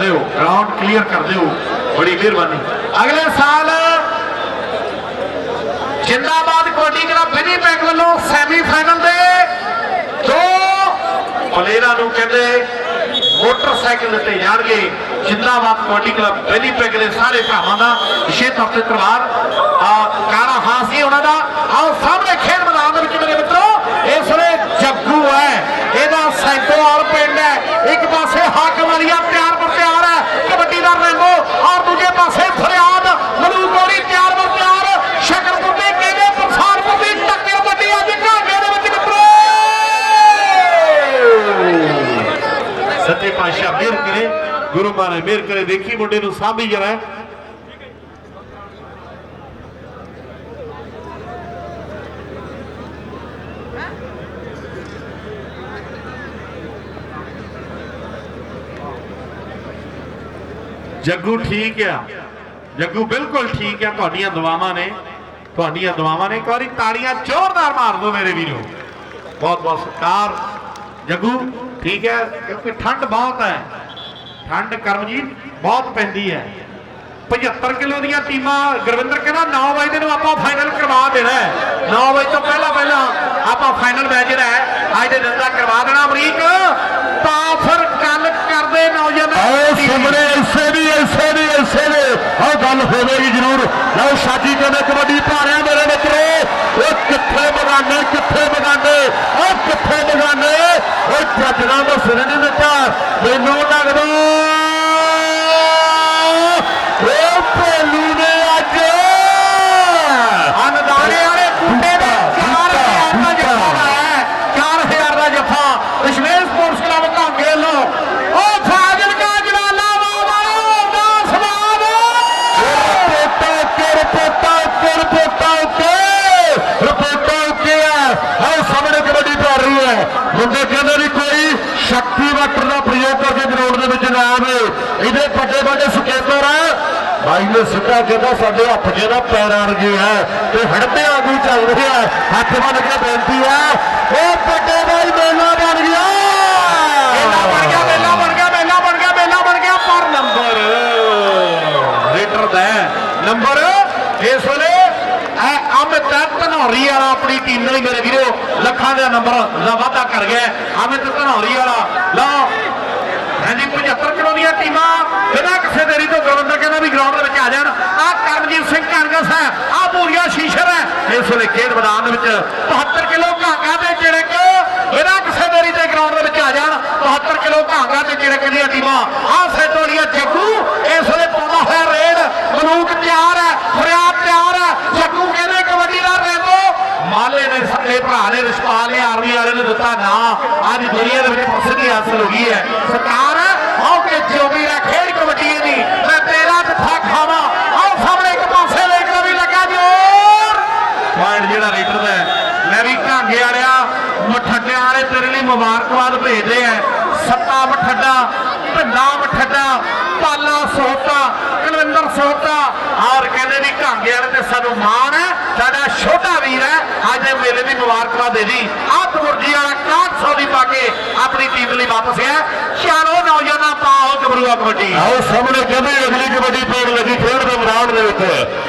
ਦਿਓ ground clear ਕਰ ਦਿਓ ਬੜੀ ਮਿਹਰਬਾਨੀ। ਅਗਲੇ ਸਾਲ ਜਿੰਦਾਬਾਦ ਕੋਟੀ ਕਲੱਬ ਵਿਨੀਪੈਗ ਵੱਲੋਂ ਸੈਮੀਫਾਈਨਲ ਦੇ ਦੋ ਪਲੇਅਰਾਂ ਨੂੰ ਕਹਿੰਦੇ ਮੋਟਰਸਾਈਕਲ ਦਿੱਤੇ ਜਾਣਗੇ ਜਿੰਦਾਬਾਦ ਕਬੱਡੀ ਕਲੱਬ ਵਿਨੀਪੈਗ ਦੇ ਸਾਰੇ ਭਰਾਵਾਂ ਦਾ, ਵਿਸ਼ੇਸ਼ ਤੌਰ ਤੇ ਧੰਨਵਾਦ ਆ, ਕਾਰਾ ਹਾਸੀ ਉਹਨਾਂ ਦਾ। ਆਓ ਸਾਹਮਣੇ ਖੇਡ ਮੈਦਾਨ ਦੇ ਵਿੱਚ ਮੇਰੇ ਮਿੱਤਰੋ ਇਸ ਵੇਲੇ ਜੱਗੂ ਹੈ ਇਹਦਾ ਸੈਂਟੋਵਾਲ ਪਿੰਡ ਹੈ ਇੱਕ ਪਾਸੇ ਹਾਕਮਾਰੀਆ ਤਿਆਰ ਪਰ ਤਿਆਰ ਹੈ ਕਬੱਡੀ ਦਾ ਰੈਂਬੋ ਔਰ ਦੂਜੇ ਪਾਸੇ ਫਰਿਆਦ ਮਲੂਕੋੜੀ ਤਿਆਰ ਪਰ ਤਿਆਰ ਸ਼ਕਰਪੁਰਦੀ ਕਹਿੰਦੇ ਪ੍ਰਸਾਦਪੁਰਦੀ ਟੱਕਰ ਵੱਡੀ ਅੱਜ ਘਾਗੇ ਦੇ ਵਿੱਚ ਮਿੱਤਰੋ ਸੱਚੇ ਪਾਤਸ਼ਾਹ ਮਿਹਰ ਕਰੇ ਗੁਰੂ ਮਹਾਰਾਜ ਮਿਹਰ ਕਰੇ, ਦੇਖੀ ਮੁੰਡੇ ਨੂੰ ਸਾਂਭੀ ਜਰਾ। ਜੱਗੂ ਠੀਕ ਆ। ਜੱਗੂ ਬਿਲਕੁਲ ਠੀਕ ਆ, ਤੁਹਾਡੀਆਂ ਦੁਆਵਾਂ ਨੇ। ਤੁਹਾਡੀਆਂ ਦੁਆਵਾਂ ਨੇ। ਇੱਕ ਵਾਰੀ ਤਾੜੀਆਂ ਜ਼ੋਰਦਾਰ ਮਾਰ ਦਿਓ ਮੇਰੇ ਵੀਰੋ। ਬਹੁਤ ਬਹੁਤ ਸਤਿਕਾਰ। ਜੱਗੂ, ਠੀਕ ਹੈ, ਕਿਉਂਕਿ ਠੰਡ ਬਹੁਤ ਹੈ। ਠੰਡ ਕਰਮਜੀਤ ਬਹੁਤ ਪੈਂਦੀ ਹੈ। 75 ਕਿਲੋ ਦੀਆਂ ਟੀਮਾਂ, ਗੁਰਵਿੰਦਰ ਕਹਿੰਦਾ 9 ਵਜੇ ਨੂੰ ਆਪਾਂ ਫਾਈਨਲ ਕਰਵਾ ਦੇਣਾ ਹੈ। 9 ਵਜੇ ਤੋਂ ਪਹਿਲਾਂ ਪਹਿਲਾਂ ਆਪਾਂ ਫਾਈਨਲ ਮੈਚ ਜਿਹੜਾ ਹੈ, ਅੱਜ ਦੇ ਦਿਨ ਦਾ ਕਰਵਾ ਦੇਣਾ ਅਮਰੀਕ। ਤਾਂ ਫਿਰ ਗੱਲ ਕਰਦੇ ਨੌਜਵਾਨ ਆਓ ਸਾਹਮਣੇ ਐਸੇ ਵੀ ਐਸੇ ਵੀ ਐਸੇ ਵੀ ਆਹ ਗੱਲ ਹੋਵੇਗੀ ਜ਼ਰੂਰ। ਲਓ ਸਾਜੀ ਕਹਿੰਦੇ ਕਬੱਡੀ ਭਾਰਿਆ ਮੇਰੇ ਮਿੱਤਰੋ ਉਹ ਕਿੱਥੇ ਬਗਾਨੇ ਕਿੱਥੇ ਬਗਾਨੇ? ਉਹ ਕਿੱਥੇ ਬਗਾਨੇ? ਉਹ ਜੱਜਣਾ ਦਾ ਸਿਰ ਨਹੀਂ ਦਿੱਤਾ। ਮੈਨੂੰ ਲੱਗਦਾ ਉਹ ਭੇਲੂ ਨੇ ਅੱਜ ਅਨਦਾਨੇ ਵਾਲੇ ਕੁੰਡੇ ਦੇ 4000 ਦਾ ਜੱਫਾ ਹੈ 4000 ਦਾ ਜੱਫਾ ਵਿਸ਼ਵੇਸ਼ ਸਪੋਰਟਸ ਕਲੱਬ ਕਾਂਗੇ ਵੱਲੋਂ ਉਹ ਫਾਜ਼ਿਲ ਕਾ ਜਲਾਲਾਬਾਦ ਵਾਲੋ ਦਾ ਸਵਾਦ ਰਿਪੋਰਟਾਂ ਉੱਤੇ ਰਿਪੋਰਟਾਂ ਉੱਤੇ ਰਿਪੋਰਟਾਂ ਉੱਤੇ ਰਿਪੋਰਟਾਂ ਉੱਤੇ ਆ ਆਹ ਸਾਹਮਣੇ ਕਬੱਡੀ ਪਾ ਰਹੀ ਹੈ ਕਹਿੰਦੇ ਵੀ ਕੋਈ ਸ਼ਕਤੀ ਵਾਟਰ ਦਾ ਪ੍ਰਯੋਗ ਕਰਕੇ ਗਰਾਊਂਡ ਦੇ ਵਿੱਚ ਨਾ ਆਵੇ। ਇਹਦੇ ਵੱਡੇ ਵੱਡੇ ਸਕੇਟਰ ਆ। ਬਾਈ ਨੇ ਸਿੱਧਾ ਕਹਿੰਦਾ ਸਾਡੇ ਹੱਥ ਜਿਹੜਾ ਪੈਰਾਂ ਵਰਗੇ ਆ ਤੇ ਹੜਦੇ ਆਗੂ ਚੱਲ ਰਿਹਾ। ਹੱਥ ਬੰਨ ਕੇ ਬੇਨਤੀ ਆ ਉਹ ਵੱਡੇ ਭਾਈ ਮੇਲਾ ਬਣ ਗਿਆ ਮੇਲਾ ਬਣ ਗਿਆ ਮੇਲਾ ਬਣ ਗਿਆ ਮੇਲਾ ਬਣ ਗਿਆ ਮੇਲਾ ਬਣ ਗਿਆ ਪਰ ਨੰਬਰ ਰੇਟਰ ਦਾ ਹੈ। ਨੰਬਰ ਇਸ ਵੇਲੇ ਇਹ ਅਮਿਤ ਧਨੌਰੀ ਵਾਲਾ ਆਪਣੀ ਟੀਮ ਨਾਲ ਹੀ ਮੇਰੇ ਵੀਰੋ, ਲੱਖਾਂ ਦਾ ਨੰਬਰ ਦਾ ਵਾਅਦਾ ਕਰ ਗਿਆ। ਹੈ। ਅਮਿਤ ਧਨੌਰੀ ਵਾਲਾ। ਲਓ ਹਾਂਜੀ 75 ਕਿਲੋ ਦੀਆਂ ਟੀਮਾਂ। ਬਿਨਾਂ ਕਿਸੇ ਦੇਰੀ ਤੋਂ ਗੁਰਵਿੰਦਰ ਕਹਿੰਦਾ ਵੀ ਗਰਾਊਂਡ ਦੇ ਵਿੱਚ ਆ ਜਾਣ। ਆ ਕਰਮਜੀਤ ਸਿੰਘ ਕਾਂਗਰਸ ਹੈ ਆ ਪੂਰੀਆ ਸ਼ੀਸ਼ਰ ਹੈ। ਇਸ ਵੇਲੇ ਖੇਡ ਮੈਦਾਨ ਦੇ ਵਿੱਚ 72 ਕਿਲੋ ਘਾਗਾ ਤੇ ਚਿੜਕ। ਬਿਨਾਂ ਕਿਸੇ ਦੇਰੀ ਤੇ ਗਰਾਊਂਡ ਦੇ ਵਿੱਚ ਆ ਜਾਣ। 72 ਕਿਲੋ ਘਾਗਾ ਤੇ ਚਿੜਕ ਦੀਆਂ ਟੀਮਾਂ। ਆ ਸੈਟੋਲੀਆ ਜੱਗੂ। ਇਸ ਵੇਲੇ ਪਾਉਂਦਾ ਹੋਇਆ ਰੇਡ, ਮਲੂਕ ਤਿਆਰ ਹੈ ਫਰਿਆਦ ਤਿਆਰ ਹੈ ਜੱਗੂ ਕਹਿੰਦੇ ਕਬੱਡੀ ਦਾ ਰੈਂਬੋ ਮਾਲੇ ਨੇ ਸਾਡੇ ਭਰਾ ਨੇ ਰਿਸ਼ਪਾਲ ਨੇ ਆਰਮੀ ਵਾਲੇ ਅੱਜ ਦੁਨੀਆ ਦੇ ਵਿੱਚ ਪ੍ਰਸਿੱਧੀ ਹਾਸਲ ਹੋ ਗਈ ਹੈ। ਸਰਕਾਰ, ਆਓ ਕਿ ਜੋ ਵੀ ਖੇਡ ਕਬੱਡੀ ਦੀ। ਮੈਂ ਤੇਰਾ ਜੱਥਾ ਖਾਵਾਂ। ਆਓ ਸਾਹਮਣੇ ਇੱਕ ਪਾਸੇ ਵੇਖਦਾ ਵੀ ਲੱਗਾ ਜੋਰ। ਪੁਆਇੰਟ ਜਿਹੜਾ ਰੀਡਰ ਦਾ ਮੈਂ ਵੀ ਘਾਂਗੇ ਵਾਲਿਆ, ਮਠੱਡਿਆਂ ਵਾਲੇ ਤੇਰੇ ਲਈ ਮੁਬਾਰਕਬਾਦ ਭੇਜਦੇ ਆ ਸੱਤਾ ਮਠੱਡਾ ਭਿੰਦਾ ਮਠੱਡਾ, ਪਾਲਾ ਸੋਹਤਾ ਕਲਵਿੰਦਰ ਸੋਹਤਾ ਔਰ ਕਹਿੰਦੇ ਵੀ ਘਾਂਗੇ ਵਾਲੇ ਤੇ ਸਾਨੂੰ ਮਾਣ ਹੈ। ਛੋਟਾ ਵੀਰ ਹੈ ਅੱਜ ਦੇ ਮੇਲੇ ਦੀ ਮੁਬਾਰਕਬਾਦ ਦੇ ਦੀ ਆਹ ਤਮੁਰਜੀ ਵਾਲਾ 6100 ਦੀ ਪਾ ਕੇ ਆਪਣੀ ਟੀਮ ਲਈ ਵਾਪਸ ਗਿਆ। ਚਲੋ ਨੌਜਵਾਨਾਂ ਪਾਓ ਗਬਰੂਆ ਕਬੱਡੀ। ਆਓ, ਸਾਹਮਣੇ ਕਹਿੰਦੇ ਅਗਲੀ ਕਬੱਡੀ ਪੈਣ ਲੱਗੀ ਖੇਡ ਦੇ ਮੈਦਾਨ ਦੇ ਵਿੱਚ।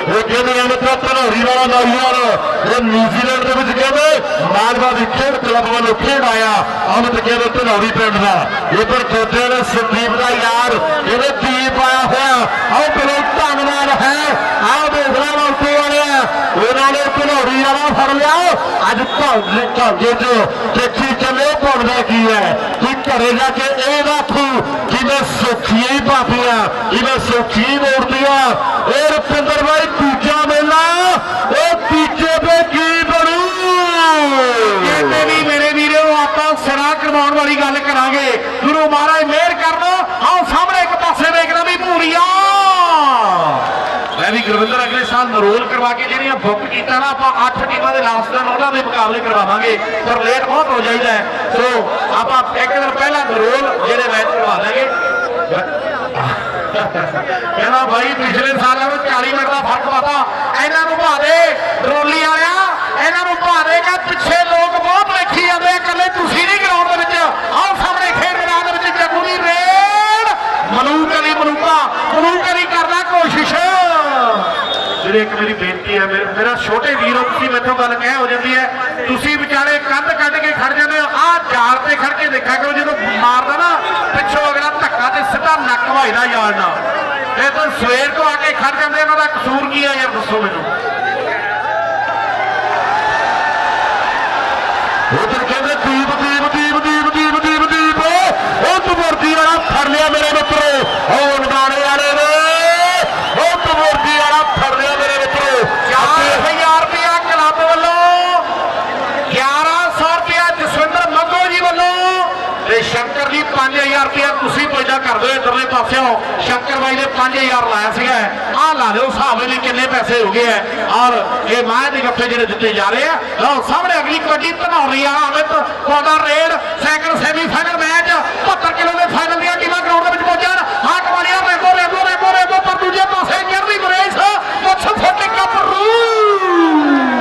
ਉਹ ਕਹਿੰਦੇ ਆ ਮਤਲਬ ਧਨੌਰੀ ਵਾਲਾ ਨੌਜਵਾਨ, ਇਹ ਨਿਊਜ਼ੀਲੈਂਡ ਦੇ ਵਿੱਚ ਕਹਿੰਦੇ, ਮਾਲਵਾ ਦੀ ਖੇਡ ਕਲੱਬ ਵੱਲੋਂ ਖੇਡ ਆਇਆ। ਅਮਿਤ ਕਹਿੰਦੇ ਧਨੌਰੀ ਪਿੰਡ ਦਾ। ਇਧਰ ਕੋਟੇ ਨੇ ਸੰਦੀਪ ਦਾ ਯਾਰ, ਇਹਦੇ ਦੀਪ ਆਇਆ ਹੋਇਆ। ਆਓ ਬੜੇ ਧੰਨਵਾਦ ਹੈ। ਆਓ ਉਹਨਾਂ ਨੇ ਧਨੌਰੀ ਵਾਲਾ ਫੜ ਲਿਆ। ਅੱਜ ਭਾਂਗੇ ਭਾਂਗੇ ਚ ਦੇਖੀ ਚੱਲੇ ਬਣਦਾ ਕੀ ਹੈ? ਕਿ ਘਰੇ ਜਾ ਕੇ ਇਹ ਰੱਖੂ ਜਿਵੇਂ ਸੁਖੀਆਂ ਹੀ ਭਾਪੀਆਂ ਜਿਵੇਂ ਸੁਖੀ ਮੋੜਦੀਆਂ। ਇਹ ਰੁਪਿੰਦਰ ਬਾਈ ਦੂਜਾ ਮੇਲਾ ਇਹ ਤੀਜੇ ਤੇ ਕੀ ਬਣੂ ਕਹਿੰਦੇ ਵੀ ਮੇਰੇ ਵੀਰੋ ਆਪਾਂ ਸਿਰਾ ਕਰਵਾਉਣ ਵਾਲੀ ਗੱਲ ਕਰਾਂਗੇ ਗੁਰੂ ਮਹਾਰਾਜ ਮਿਹਰ ਕਰਨ ਆਓ ਸਾਹਮਣੇ ਇੱਕ ਪਾਸੇ ਵੇਖਣਾ ਵੀ ਭੂਰੀਆ ਮੈਂ ਵੀ ਗੁਰਵਿੰਦਰ ਅਗਲੇ ਕਰਵਾ ਕੇ ਜਿਹੜੀਆਂ ਬੁੱਕ ਕੀਤਾ ਨਾ, ਆਪਾਂ 8 ਟੀਮਾਂ ਦੇ ਲਾਸਟ ਦਿਨ ਉਹਨਾਂ ਦੇ ਮੁਕਾਬਲੇ ਕਰਵਾਵਾਂਗੇ। ਪਰ ਲੇਟ ਬਹੁਤ ਹੋ ਜਾਈਦਾ ਸੋ ਆਪਾਂ ਇੱਕ ਦਿਨ ਪਹਿਲਾਂ ਨਰੋਲ ਜਿਹੜੇ ਮੈਚ ਕਰਵਾ ਦਾਂਗੇ। ਕਹਿੰਦਾ ਭਾਈ ਪਿਛਲੇ ਸਾਲਾਂ ਵਿੱਚ 40 ਮਿੰਟ ਦਾ ਫ਼ਰਕ ਪਾਤਾ। ਇਹਨਾਂ ਨੂੰ ਭਾ ਦੇ ਰੋਲੀ ਵਾਲਿਆ ਇਹਨਾਂ ਨੂੰ ਭਾ ਦੇਗਾ ਪਿੱਛੇ ਲੋਕ ਬਹੁਤ ਵੇਖੀ ਜਾਂਦੇ ਆ ਇਕੱਲੇ ਤੁਸੀਂ ਨਹੀਂ ਗਰਾਊਂਡ ਦੇ ਵਿੱਚ ਆਹ ਸਾਹਮਣੇ ਖੇਡ ਮੈਦਾਨ ਦੇ ਵਿੱਚ ਜੱਗੂ ਦੀ ਰੇਡ ਮਲੂਕ ਅਲੀ ਇੱਕ ਮੇਰੀ ਬੇਨਤੀ ਹੈ, ਮੇਰਾ ਛੋਟੇ ਵੀਰੋ ਤੁਸੀਂ ਮੈਥੋਂ ਗੱਲ ਕਹਿ ਹੋ ਜਾਂਦੀ ਹੈ, ਤੁਸੀਂ ਵਿਚਾਲੇ ਕੰਧ ਕੱਢ ਕੇ ਖੜ ਜਾਂਦੇ ਹੋ, ਆਹ ਜਾਲ ਤੇ ਖੜ ਕੇ ਦੇਖਿਆ ਕਰੋ, ਜਦੋਂ ਮਾਰਦਾ ਨਾ, ਪਿੱਛੋਂ ਅਗਲਾ ਧੱਕਾ ਤੇ ਸਿੱਧਾ ਨੱਕ ਵਜਦਾ ਯਾਰ ਨਾਲ। ਇਹ ਤਾਂ ਸਵੇਰ ਤੋਂ ਆ ਕੇ ਖੜ ਜਾਂਦੇ ਇਹਨਾਂ ਦਾ ਕਸੂਰ ਕੀ ਹੈ ਯਾਰ ਦੱਸੋ ਮੈਨੂੰ ਉਧਰ ਕਹਿੰਦੇ ਦੀਪ ਦੀਪ ਦੀਪ ਦੀਪ ਦੀਪ ਦੀਪ ਦੀਪ ਉਹ ਤਬਰਦੀ ਵਾਲਾ ਫੜ ਲਿਆ ਮੇਰੇ ਮਿੱਤਰੋ ਉਹ ਅਣਦਾਣੇ ਵਾਲੇ ਨੇ ਉਹ ਤਬਰਦੀ ਵਾਲਾ ਫੜ ਲਿਆ ਮੇਰੇ ਮਿੱਤਰੋ 4000 ਰੁਪਇਆ ਕਲੱਬ ਵੱਲੋਂ 1100 ਰੁਪਇਆ ਜਸਵਿੰਦਰ ਮੰਗੋ ਜੀ ਵੱਲੋਂ ਤੇ ਸ਼ੰਕਰ ਜੀ 5000 ਰੁਪਇਆ ਤੁਸੀਂ ਪਹਿਲਾਂ ਕਰ ਦਿਓ ਇਧਰਲੇ ਪਾਸਿਓਂ ਸ਼ੰਕਰ ਬਾਈ ਨੇ 5000 ਲਾਇਆ ਸੀਗਾ। ਆਹ ਲਾ ਦਿਓ, ਹਿਸਾਬ ਲਈ ਕਿੰਨੇ ਪੈਸੇ ਹੋ ਗਏ ਆ। ਔਰ ਇਹ ਮਾਹ ਦੇ ਗੱਫੇ ਜਿਹੜੇ ਦਿੱਤੇ ਜਾ ਰਹੇ ਆ। ਲਓ, ਸਾਹਮਣੇ ਅਗਲੀ ਕਬੱਡੀ ਧਨੌਰੀ ਆ, Amit ਕੋਦਾ raid second semifinal match 72 kilo ਦੇ ਫਾਈਨਲ ਦੀਆਂ ਟੀਮਾਂ ਗਰਾਊਂਡ ਦੇ ਵਿੱਚ ਪਹੁੰਚਣ। ਹਾਕ ਮਾਰਿਆ ਰੇਬੋ ਰੇਬੋ ਰੇਬੋ ਰੇਬੋ, ਪਰ ਦੂਜੇ ਪਾਸੇ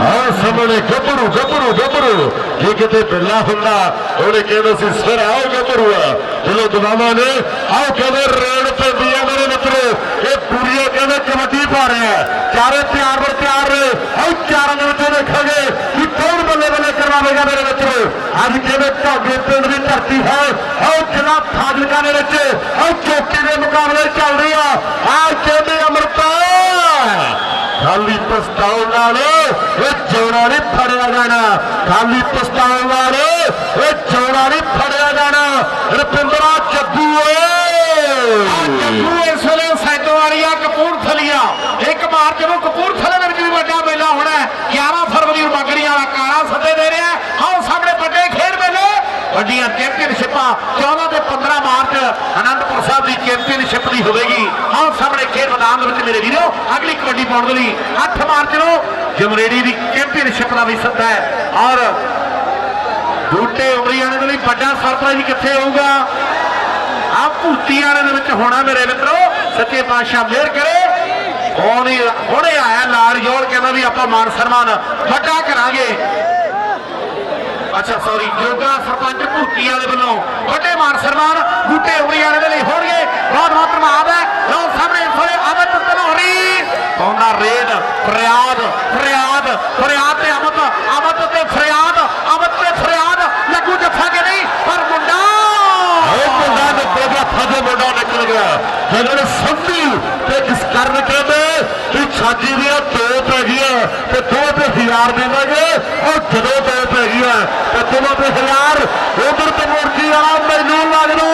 ਹਾਂ ਸਾਹਮਣੇ ਗੱਭਰੂ ਗੱਭਰੂ ਗੱਭਰੂ। ਜੇ ਕਿਤੇ ਬਿੱਲਾ ਹੁੰਦਾ, ਉਹਨੇ ਕਹਿੰਦਾ ਸੀ ਸਿਰ ਆਓ ਗੱਭਰੂ ਆ। ਚਲੋ ਦਵਾਵਾਂ ਨੇ ਆਓ ਕਹਿੰਦੇ ਰੇਡ ਪੈਂਦੀ ਆ ਮੇਰੇ ਮਿੱਤਰੋ। ਇਹ ਪੂਰੀਓ ਕਹਿੰਦੇ ਕਬੱਡੀ ਪਾ ਰਿਹਾ ਚਾਰੇ ਤਿਆਰ ਬਰ ਤਿਆਰ ਨੇ। ਆਓ ਚਾਰਾਂ ਦੇ ਵਿੱਚੋਂ ਦੇਖਾਂਗੇ ਕਿ ਕੌਣ ਬੱਲੇ ਬੱਲੇ ਕਰਵਾਵੇਗਾ ਮੇਰੇ ਮਿੱਤਰੋ। ਅੱਜ ਕਹਿੰਦੇ ਢਾਗੇ ਪਿੰਡ ਦੀ ਧਰਤੀ ਹੈ। ਆਓ ਜ਼ਿਲ੍ਹਾ ਫਾਜ਼ਿਲਕਾ ਦੇ ਵਿੱਚ ਆਓ ਚੌਕੀ ਦੇ ਮੁਕਾਬਲੇ ਚੱਲ ਰਹੀ ਆ। ਖਾਲੀ ਪਸਤਾਉ ਨਾਲ ਇਹ ਚੌੜਾ ਨਹੀਂ ਫੜਿਆ ਜਾਣਾ। ਖਾਲੀ ਪਸਤਾਉ ਨਾਲ ਇਹ ਚੌੜਾ ਨਹੀਂ ਫੜਿਆ ਜਾਣਾ। ਰਪਿੰਦਰਾ ਜੱਗੂ ਓਏ। ਜੱਗੂ ਇਸ ਵੇਲੇ ਸੈਦੋਵਾਲੀਆ ਕਪੂਰਥਲੀਆ। ਇੱਕ ਮਾਰਚ ਨੂੰ ਕਪੂਰਥਲੇ ਦੇ ਵਿੱਚ ਵੀ ਵੱਡਾ ਮੇਲਾ ਹੋਣਾ ਹੈ। 11 ਫਰਵਰੀ ਨੂੰ ਬਾਗੜੀਆਂ ਵਾਲਾ ਕਾਲਾ ਸੱਦੇ ਦੇ ਰਿਹਾ ਆਓ ਸਾਹਮਣੇ ਵੱਡੇ ਖੇਡ ਮੇਲੇ। ਵੱਡੀਆਂ ਚੈਂਪੀਅਨਸ਼ਿਪਾਂ 14 ਤੇ 15 ਮਾਰਚ ਅਨੰਦਪੁਰ ਸਾਹਿਬ ਦੀ ਚੈਂਪੀਅਨਸ਼ਿਪ ਦੀ ਹੋਵੇਗੀ। ਆਓ ਸਾਹਮਣੇ ਖੇਡ ਮੈਦਾਨ ਦੇ ਵਿੱਚ ਮੇਰੇ ਵੀਰੋ, ਅਗਲੀ ਕਬੱਡੀ ਪਾਉਣ ਦੇ ਲਈ 8 ਮਾਰਚ ਨੂੰ ਜਮਰੇੜੀ ਦੀ ਚੈਂਪੀਅਨਸ਼ਿਪ ਦਾ ਵੀ ਸੱਦਾ ਹੈ। ਔਰ ਬੂਟੇ ਉਮਰੀਆਣੇ ਦੇ ਲਈ ਵੱਡਾ ਸਰਪ੍ਰਾਈਜ਼ ਕਿੱਥੇ ਹੋਊਗਾ? ਆ ਭੂਤੀ ਵਾਲੇ ਦੇ ਵਿੱਚ ਹੋਣਾ ਮੇਰੇ ਮਿੱਤਰੋ, ਸੱਚੇ ਪਾਤਸ਼ਾਹ ਮਿਹਰ ਕਰੇ। ਹੁਣੇ ਹੁਣੇ ਆਇਆ ਲਾਲ ਜੋੜ, ਕਹਿੰਦਾ ਵੀ ਆਪਾਂ ਮਾਨ ਸਨਮਾਨ ਵੱਡਾ ਕਰਾਂਗੇ। ਅੱਛਾ ਸੌਰੀ ਜੋਗਾ ਸਰਪੰਚ ਭੂਤੀ ਵਾਲੇ ਵੱਲੋਂ ਵੱਡੇ ਮਾਨ ਸਨਮਾਨ ਬੂਟੇ ਉਮਰੀ ਵਾਲੇ ਦੇ ਲਈ ਹੋਣਗੇ। ਬਹੁਤ ਬਹੁਤ ਧੰਨਵਾਦ ਹੈ। ਲੋ ਸਾਹਮਣੇ ਥੋੜੇ ਅਮਤ ਧਨੌਰੀ ਪਾਉਂਦਾ ਰੇਡ ਫਰਿਆਦ ਫਰਿਆਦ ਫਰਿਆਦ ਤੇ ਅਮਤ ਅਮਤ ਤੇ ਫਰਿਆਦ ਅਮਤ ਤੇ ਫਰਿਆਦ ਲੱਗੂ ਜੱਫਾ ਕਿ ਨਹੀਂ ਪਰ ਮੁੰਡਾ ਉਹ ਮੁੰਡਾ ਨਿਕਲ ਗਿਆ ਫਾਦੇ ਮੁੰਡਾ ਨਿਕਲ ਗਿਆ ਜਦੋਂ ਨੇ ਸੰਧੀ ਤੇ ਕਿਸ ਕਰਨ ਕਹਿੰਦੇ ਕਿ ਛਾਜੀ ਦੀਆਂ ਦੋ ਪੈ ਗਈਆਂ ਤੇ ਦੋ ਤੇ ਹਜ਼ਾਰ ਦੇਵਾਂਗੇ ਉਹ ਜਦੋਂ ਦੋ ਪੈ ਗਈਆਂ ਤੇ ਦੋਵਾਂ ਤੇ ਹਜ਼ਾਰ ਉਧਰ ਤੇ ਮੁਰਜੀ ਵਾਲਾ ਮੈਨੂੰ ਲੱਗਦਾ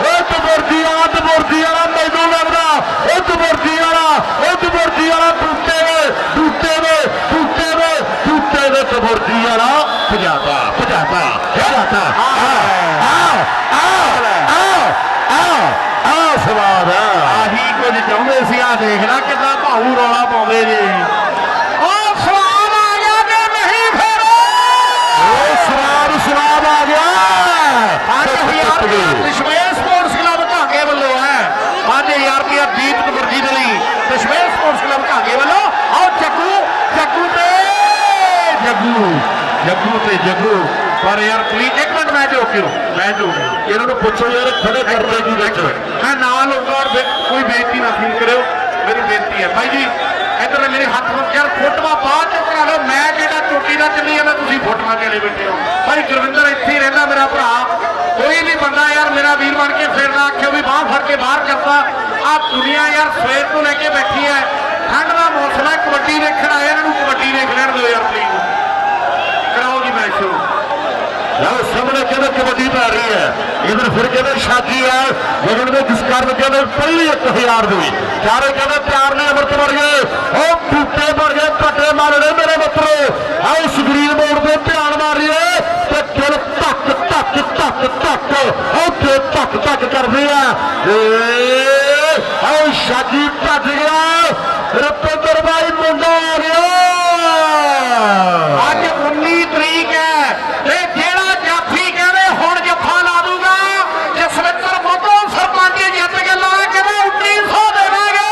ਉਹ ਤੇ ਮੁਰਜੀ ਵਾਲਾ ਤੇ ਮੁਰਜੀ ਵਾਲਾ ਮੈਨੂੰ ਲੱਗਦਾ ਉਹ ਤੇ ਮੁਰਜੀ ਵਾਲਾ ਉਹ ਤੇ ਮੁਰਜੀ ਵਾਲਾ ਬੂਟੇ ਵੇ ਬੂਟੇ ਵੇ ਬੂਟੇ ਵੇ ਬੂਟੇ ਵੇ ਤੇ ਮੁਰਜੀ ਵਾਲਾ ਭਜਾਤਾ ਭਜਾਤਾ ਭਜਾਤਾ ਆ ਆ ਆ ਆ ਆ ਸਵਾਦ ਆ ਆਹੀ ਕੁਝ ਚਾਹੁੰਦੇ ਸੀ ਆ ਦੇਖਣਾ ਕਿਦਾਂ ਭਾਊ ਰੌਲਾ ਪਾਉਂਦੇ ਜੇ ਉਹ ਸਵਾਦ ਆ ਗਿਆ ਕਿ ਨਹੀਂ ਫਿਰ ਉਹ ਸਵਾਦ ਸਵਾਦ ਆ ਗਿਆ 5000 ਰੁਪਇਆ ਦਸ਼ਮੇਸ਼ ਸਪੋਰਟਸ ਕਲੱਬ ਘਾਗੇ ਵੱਲੋਂ ਹੈ 5000 ਰੁਪਇਆ ਦੀਪਕ ਗੁਰਜੀ ਦੇ ਲਈ ਦਸ਼ਮੇਸ਼ ਸਪੋਰਟਸ ਕਲੱਬ ਘਾਗੇ ਵੱਲੋਂ ਆਓ ਜੱਗੂ ਜੱਗੂ ਤੇ ਜੱਗੂ ਜੱਗੂ ਤੇ ਜੱਗੂ ਪਰ ਯਾਰ ਪਲੀਜ਼ ਇੱਕ ਮਿੰਟ ਮੈਂ ਰੋਕਿਓ ਮੈਂ ਜੋ ਇਹਨਾਂ ਨੂੰ ਪੁੱਛੋ ਯਾਰ ਖੜੇ ਕਰਦੇ ਕੀ ਵਿੱਚ ਮੈਂ ਨਾਲ ਲਊਂਗਾ ਔਰ ਬੇ- ਕੋਈ ਬੇਇੱਜ਼ਤੀ ਨਾ ਫੀਲ ਕਰਿਓ ਮੇਰੀ ਬੇਨਤੀ ਹੈ ਭਾਈ ਜੀ ਇੱਧਰ ਮੇਰੇ ਹੱਥ ਵਿੱਚ ਯਾਰ ਫੋਟੋਆਂ ਬਾਅਦ ਚ ਕਰਾ ਲਓ ਮੈਂ ਜਿਹੜਾ ਚੋਟੀ ਦਾ ਚੱਲੀ ਜਾਂਦਾ ਤੁਸੀਂ ਫੋਟੋਆਂ ਚਲੇ ਬੈਠੇ ਹੋ ਭਾਈ ਗੁਰਵਿੰਦਰ ਇੱਥੇ ਹੀ ਰਹਿੰਦਾ ਮੇਰਾ ਭਰਾ ਕੋਈ ਵੀ ਬੰਦਾ ਯਾਰ ਮੇਰਾ ਵੀਰ ਬਣ ਕੇ ਫੇਰ ਨਾ ਆਖਿਓ ਵੀ ਬਾਹ ਫੜ ਕੇ ਬਾਹਰ ਕਰਤਾ ਆ ਦੁਨੀਆ ਯਾਰ ਸਵੇਰ ਤੋਂ ਲੈ ਕੇ ਬੈਠੀ ਹੈ ਠੰਡ ਦਾ ਮੌਸਮ ਹੈ ਕਬੱਡੀ ਵੇਖਣ ਆਏ ਇਹਨਾਂ ਨੂੰ ਕਬੱਡੀ ਵੇਖ ਲੈਣ ਦਿਓ ਯਾਰ ਪਲੀਜ਼ ਕਰਾਓ ਜੀ ਮੈਚ ਸ਼ੁਰੂ ਲਓ ਸਾਹਮਣੇ ਕਹਿੰਦੇ ਕਬੱਡੀ ਪੈ ਰਹੀ ਹੈ। ਇਧਰ ਫਿਰ ਕਹਿੰਦੇ ਸ਼ਾਦੀ ਹੈ। ਜਗਨ ਦੇ ਜਿਸ ਕਾਰਨ ਕਹਿੰਦੇ ਪਹਿਲੀ 1000 ਦੀ ਚਾਰੇ ਕਹਿੰਦੇ ਪਿਆਰ ਨੇ ਅਮਰਤ ਗਏ ਉਹ ਬੂਟੇ ਵਰਗੇ ਪੱਟੇ ਮਾਰਨੇ ਮੇਰੇ ਮਿੱਤਰੋ। ਆਓ ਸਕਰੀਨ ਬੋਰਡ ਤੇ ਧਿਆਨ ਮਾਰੀਏ ਤੇ ਦਿਲ ਧੱਕ ਧੱਕ ਧੱਕ ਧੱਕ ਉੱਥੇ ਧੱਕ ਧੱਕ ਕਰਦੇ ਆ ਏ ਆਓ ਸ਼ਾਦੀ ਭੱਜ ਗਿਆ ਰੁਪਿੰਦਰ ਬਾਈ ਮੁੰਡਾ ਆ ਗਿਆ ਅੱਜ 19 ਤਰੀਕ ਹੈ ਤੇ ਜਿਹੜਾ ਜਾਫੀ ਕਹਿੰਦੇ ਹੁਣ ਜੱਫਾ ਲਾ ਦੂਗਾ ਜਸਵਿੰਦਰ ਮੋਟੋ ਸਰਪੰਚ ਜਿੱਤ ਕੇ ਲਾ ਕੇ 1900 ਦੇਵਾਂਗੇ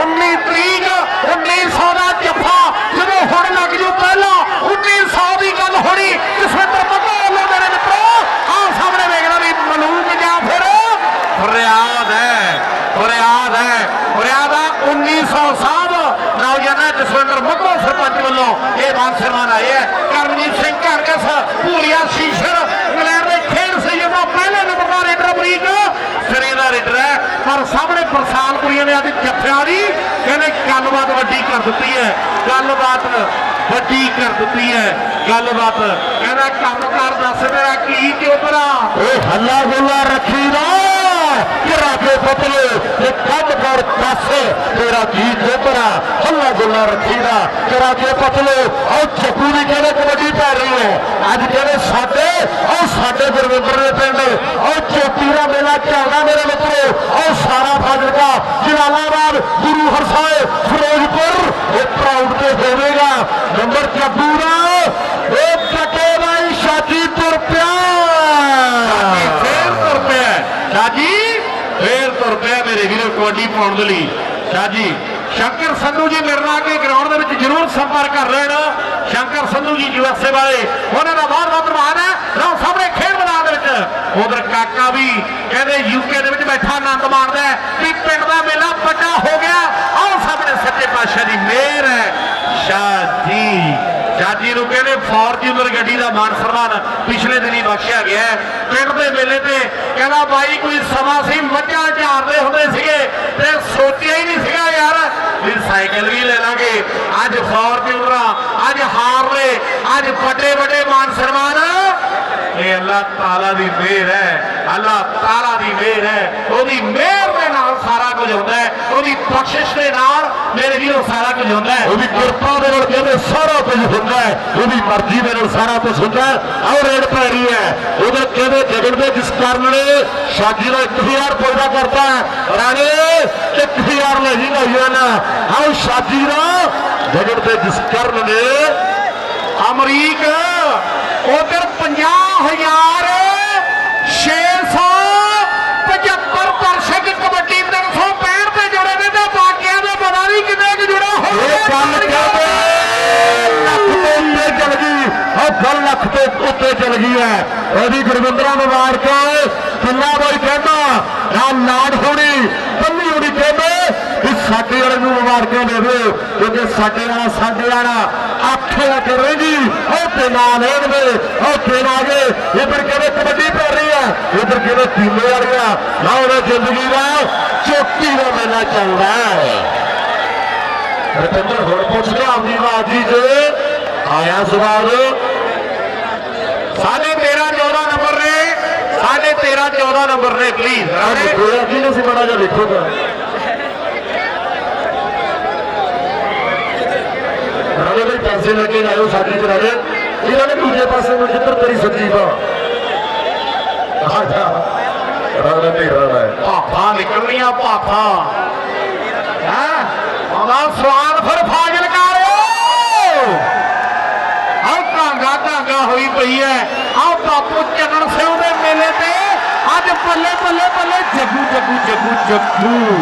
19 ਤਰੀਕ 1900 ਦਾ ਜੱਫਾ ਜਦੋਂ ਹੁਣ ਲੱਗ ਜੂ ਪਹਿਲਾਂ 1900 ਦੀ ਗੱਲ ਹੋਣੀ ਜਸਵਿੰਦਰ ਮੋਟੋ ਵੱਲੋਂ ਮੇਰੇ ਮਿੱਤਰੋ ਆਹ ਸਾਹਮਣੇ ਵੇਖਦਾ ਵੀ ਮਲੂਕ ਜਾਂ ਫਿਰ ਮਾਨ ਸਨਮਾਨ ਆਏ ਹੈ ਕਰਮਜੀਤ ਸਿੰਘ ਘਰਕਸ ਭੂਰੀਆ ਸ਼ੀਸ਼ਰ ਇੰਗਲੈਂਡ ਦੇ ਖੇਡ ਸਯਮ ਦਾ ਪਹਿਲੇ ਨੰਬਰ ਦਾ ਰੇਡਰ ਬਰੀਕ ਸਿਰੇ ਦਾ ਰੇਡਰ ਹੈ ਪਰ ਸਾਹਮਣੇ ਪ੍ਰਸਾਨਪੁਰੀਆਂ ਨੇ ਅੱਜ ਜੱਫਿਆਂ ਦੀ ਕਹਿੰਦੇ ਗੱਲਬਾਤ ਵੱਡੀ ਕਰ ਦਿੱਤੀ ਹੈ। ਗੱਲਬਾਤ ਵੱਡੀ ਕਰ ਦਿੱਤੀ ਹੈ। ਗੱਲਬਾਤ ਕਹਿੰਦਾ ਕੰਮਕਾਰ ਦੱਸ ਤੇਰਾ ਕੀ ਚੋਬਰਾ ਓਏ ਹੱਲਾ ਗੁੱਲਾ ਰੱਖੀ ਨਾ। ਕਿਰਾ ਕੇ ਪਤਲੇ ਇਹ ਕੰਮ ਕਰ ਦੱਸ ਤੇਰਾ ਜੀ ਜੋਬਰਾ ਹੱਲਾ ਗੁੱਲਾ ਰੱਖੀ ਨਾ। ਕਿਰਾ ਕੇ ਪਤਲੇ ਉਹ ਚੱਕੂ ਦੀ ਕਹਿੰਦੇ ਕਬੱਡੀ ਪੈ ਰਹੀ ਹੈ? ਅੱਜ ਕਹਿੰਦੇ ਸਾਡੇ ਉਹ ਸਾਡੇ ਗੁਰਵਿੰਦਰ ਦੇ ਪਿੰਡ ਉਹ ਚੋਟੀ ਦਾ ਮੇਲਾ ਚੱਲਦਾ ਮੇਰੇ ਮਿੱਤਰੋ ਉਹ ਸਾਰਾ ਫਾਜ਼ਿਲਕਾ ਜਲਾਲਾਬਾਦ ਗੁਰੂ ਹਰਸਾਏ ਫਿਰੋਜ਼ਪੁਰ ਇਹ ਪ੍ਰਾਊਡ ਤੇ ਹੋਵੇਗਾ ਨੰਬਰ ਚੱਕੂ ਦਾ ਇਹ ਟਕੇ ਬਾਈ ਸ਼ਾਦੀ ਤੁਰ ਪਿਆ ਫੇਰ ਤੁਰ ਪਿਆ ਸ਼ਾਜੀ ਫੇਰ ਤੁਰ ਪਿਆ ਮੇਰੇ ਵੀਰੋ ਕਬੱਡੀ ਪਾਉਣ ਦੇ ਲਈ। ਸ਼ਾਜੀ ਸ਼ੰਕਰ ਸੰਧੂ ਜੀ ਮੇਰੇ ਨਾਲ ਆ ਕੇ ਗਰਾਊਂਡ ਦੇ ਵਿੱਚ ਜ਼ਰੂਰ ਸੰਪਰਕ ਕਰ ਲੈਣ। ਸ਼ੰਕਰ ਸੰਧੂ ਜੀ ਯੂਐਸਏ ਵਾਲੇ, ਉਹਨਾਂ ਦਾ ਬਹੁਤ ਬਹੁਤ ਧੰਨਵਾਦ ਹੈ। ਲਓ ਸਾਹਮਣੇ ਖੇਡ ਮੈਦਾਨ ਦੇ ਵਿੱਚ। ਉਧਰ ਕਾਕਾ ਵੀ ਕਹਿੰਦੇ ਯੂਕੇ ਦੇ ਵਿੱਚ ਬੈਠਾ, ਆਨੰਦ ਮਾਣਦਾ ਹੈ ਵੀ ਪਿੰਡ ਦਾ ਮੇਲਾ ਵੱਡਾ ਹੋ ਗਿਆ। ਆਓ ਸਾਹਮਣੇ ਸੱਚੇ ਪਾਤਸ਼ਾਹ ਦੀ ਮਿਹਰ ਹੈ। ਸ਼ਾਜੀ ਸ਼ਾਜੀ ਨੂੰ ਕਹਿੰਦੇ ਫੋਰਚੂਨਰ ਗੱਡੀ ਦਾ ਮਾਨ ਸਨਮਾਨ ਪਿਛਲੇ ਦਿਨੀ ਬਖਸ਼ਿਆ ਗਿਆ ਪਿੰਡ ਦੇ ਮੇਲੇ ਤੇ ਕਹਿੰਦਾ ਬਾਈ ਕੋਈ ਸਮਾਂ ਸੀ, ਮੱਝਾਂ ਝਾਰਦੇ ਹੁੰਦੇ ਸੀਗੇ ਤੇ ਸੋਚਿਆ ਹੀ ਨਹੀਂ ਸੀਗਾ ਯਾਰ ਵੀ ਸਾਈਕਲ ਵੀ ਲੈ ਲਾਂਗੇ। ਅੱਜ ਫੋਰਚੂਨਰਾਂ ਅੱਜ ਹਾਰਲੇ, ਅੱਜ ਵੱਡੇ ਵੱਡੇ ਮਾਨ ਸਨਮਾਨ। ਇਹ ਅੱਲਾਹ ਤਾਲਾ ਦੀ ਮਿਹਰ ਹੈ, ਅੱਲਾਹ ਤਾਲਾ ਦੀ ਮਿਹਰ ਹੈ, ਉਹਦੀ ਮਿਹਰ ਦੇ ਸਾਰਾ ਕੁਝ ਹੁੰਦਾ ਹੈ। ਉਹਦੀ ਬਖਸ਼ਿਸ਼ ਦੇ ਨਾਲ ਮੇਰੇ ਵੀਰੋ ਸਾਰਾ ਕੁਝ ਹੁੰਦਾ ਹੈ। ਉਹਦੀ ਕਿਰਪਾ ਦੇ ਨਾਲ ਕਹਿੰਦੇ ਸਾਰਾ ਕੁਝ ਹੁੰਦਾ ਹੈ। ਉਹਦੀ ਮਰਜ਼ੀ ਦੇ ਨਾਲ ਸਾਰਾ ਕੁਝ ਹੁੰਦਾ ਹੈ। ਆਹ ਰੇਡ ਪੈ ਰਹੀ ਹੈ। ਉਹਦੇ ਕਹਿੰਦੇ ਜਗਨ ਦੇ ਜਿਸ ਕਾਰਨ ਨੇ ਸ਼ਾਜੀ ਦਾ 1000 ਪੈਦਾ ਕਰਦਾ ਹੈ। ਰਾਣੇ 1000 ਨਹੀਂ ਜੀ ਹੋਈਆਂ ਨਾ। ਆਹ ਸ਼ਾਜੀ ਦਾ ਜਗਨ ਦੇ ਜਿਸ ਕਾਰਨ ਨੇ ਅਮਰੀਕ, ਉਧਰ 50000 675 ਦਰਸ਼ਕ ਕਬੱਡੀ 365 ਤੇ ਜੁੜੇ ਨੇ ਤੇ ਬਾਕੀਆਂ ਦੇ ਪਤਾ ਕੁ ਜੁੜੇ ਇਹ ਗੱਲ ਕਹਿੰਦੇ ਲੱਖ ਤੋਂ ਉੱਤੇ ਚਲ ਗਈ। ਉਹ ਗੱਲ ਲੱਖ ਤੋਂ ਉੱਤੇ ਚਲ ਗਈ ਹੈ। ਉਹਦੀ ਗੁਰਵਿੰਦਰਾ ਮੁਬਾਰਕ ਕਿੰਨਾ ਬਈ ਕਹਿੰਦਾ ਆ ਨਾੜ ਹੋਣੀ ਪੰਨੀ ਹੋਣੀ ਕਹਿੰਦੇ ਕਿ ਸਾਡੇ ਵਾਲੇ ਨੂੰ ਮੁਬਾਰਕਾਂ ਦੇ ਦਿਓ ਕਿਉਂਕਿ ਸਾਡੇ ਵਾਲਾ ਸਾਡੇ ਵਾਲਾ ਆਖੇ ਨਾ ਕਰੇਗੀ ਉਹ ਤੇ ਨਾ ਲੈਣਗੇ ਉਹ ਤੇ ਨਾ ਗਏ ਇਧਰ ਕਹਿੰਦੇ ਕਬੱਡੀ ਪੈ ਰਹੀ ਹੈ? ਇਧਰ ਕਹਿੰਦੇ ਟੀਮੇ ਵਾਲੀਆਂ? ਨਾ ਉਹਨੇ ਜ਼ਿੰਦਗੀ ਦਾ ਚੋਟੀ ਦਾ ਮੇਲਾ ਚੱਲਦਾ ਹੈ। ਰਤਿੰਦਰ ਹੋਰ ਪੁੱਛ ਲਿਆ ਆਪਣੀ ਬਾਜੀ ਜੇ ਆਇਆ ਸਵਾਲ। ਸਾਢੇ 13 14 ਨੰਬਰ ਨੇ। ਸਾਢੇ 13 14 ਨੰਬਰ ਨੇ ਪਲੀਜ਼ ਹੋਇਆ ਕੀ ਨਹੀਂ ਸੀ ਬੜਾ ਜਿਹਾ ਦੇਖੋਗਾ ਰਾਣੇ ਦੇ ਪੈਸੇ ਲੈ ਕੇ ਆਇਓ ਸਾਡੀ ਚਰਾਣੇ ਇਹਨਾਂ ਨੇ ਦੂਜੇ ਪਾਸੇ ਨੂੰ ਜਿੱਧਰ ਤੇਰੀ ਸੱਜੀ ਬਾ ਆ ਜਾ। ਰਾਣਾ ਤੇ ਰਾਣਾ ਹੈ ਭਾਫਾ ਨਿਕਲਣੀਆਂ ਭਾਫਾ ਹੋਈ ਪਈ ਹੈ। ਆਹ ਬਾਪੂ ਚੰਨਣ ਸਿੰਘ ਦੇ ਮੇਲੇ ਤੇ ਅੱਜ ਬੱਲੇ ਬੱਲੇ ਬੱਲੇ ਜੱਗੂ ਜੱਗੂ ਜੱਗੂ ਜੱਗੂ।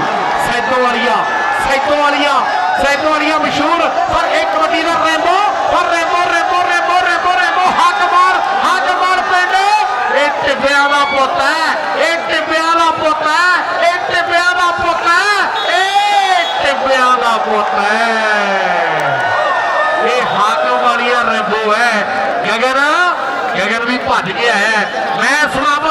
ਸੈਤੋ ਵਾਲੀਆ ਸੈਤੋ ਵਾਲੀਆ ਸੈਤੋ ਵਾਲੀਆ ਮਸ਼ਹੂਰ। ਪਰ ਇੱਕ ਕਬੱਡੀ ਦਾ ਰੈਂਬੋ, ਪਰ Rambo Rambo Rambo Rambo Rambo, ਹੱਕ ਮਾਰ ਹੱਕ ਮਾਰ ਪਿੰਡ। ਇਹ ਟਿੱਬਿਆਂ ਦਾ ਪੁੱਤ ਹੈ, ਇਹ ਟਿੱਬਿਆਂ ਦਾ ਪੁੱਤ ਹੈ, ਇਹ ਟਿੱਬਿਆਂ ਦਾ ਪੁੱਤ ਹੈ, ਇਹ ਟਿੱਬਿਆਂ ਦਾ ਪੁੱਤ ਹੈ ਇਹ ਹਾਕਮ ਵਾਲੀਆ ਰੈਂਬੋ ਹੈ ਗਗਨ ਗਗਨ ਵੀ ਭੱਜ ਕੇ ਆਇਆ ਮੈਂ ਸਲਾਮਤ